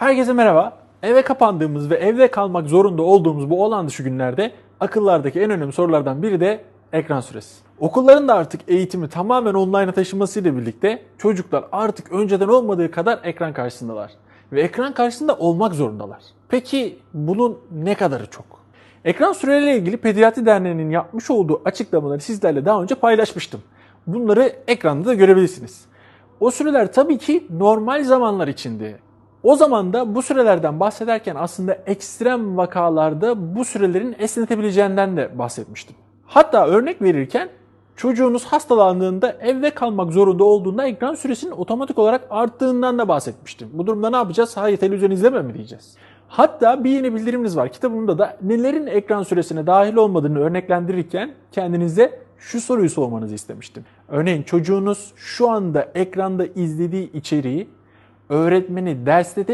Herkese merhaba. Eve kapandığımız ve evde kalmak zorunda olduğumuz bu olan dışı günlerde akıllardaki en önemli sorulardan biri de ekran süresi. Okulların da artık eğitimi tamamen online'a taşımasıyla birlikte çocuklar artık önceden olmadığı kadar ekran karşısındalar. Ve ekran karşısında olmak zorundalar. Peki bunun ne kadarı çok? Ekran süreleriyle ilgili Pediatri Derneği'nin yapmış olduğu açıklamaları sizlerle daha önce paylaşmıştım. Bunları ekranda da görebilirsiniz. O süreler tabii ki normal zamanlar içindi. O zaman da bu sürelerden bahsederken aslında ekstrem vakalarda bu sürelerin esnetebileceğinden de bahsetmiştim. Hatta örnek verirken çocuğunuz hastalandığında evde kalmak zorunda olduğunda ekran süresinin otomatik olarak arttığından da bahsetmiştim. Bu durumda ne yapacağız? Hayır televizyon izleme mi diyeceğiz? Hatta bir yeni bildirimimiz var. Kitabımda da nelerin ekran süresine dahil olmadığını örneklendirirken kendinize şu soruyu sormanızı istemiştim. Örneğin çocuğunuz şu anda ekranda izlediği içeriği öğretmeni derste de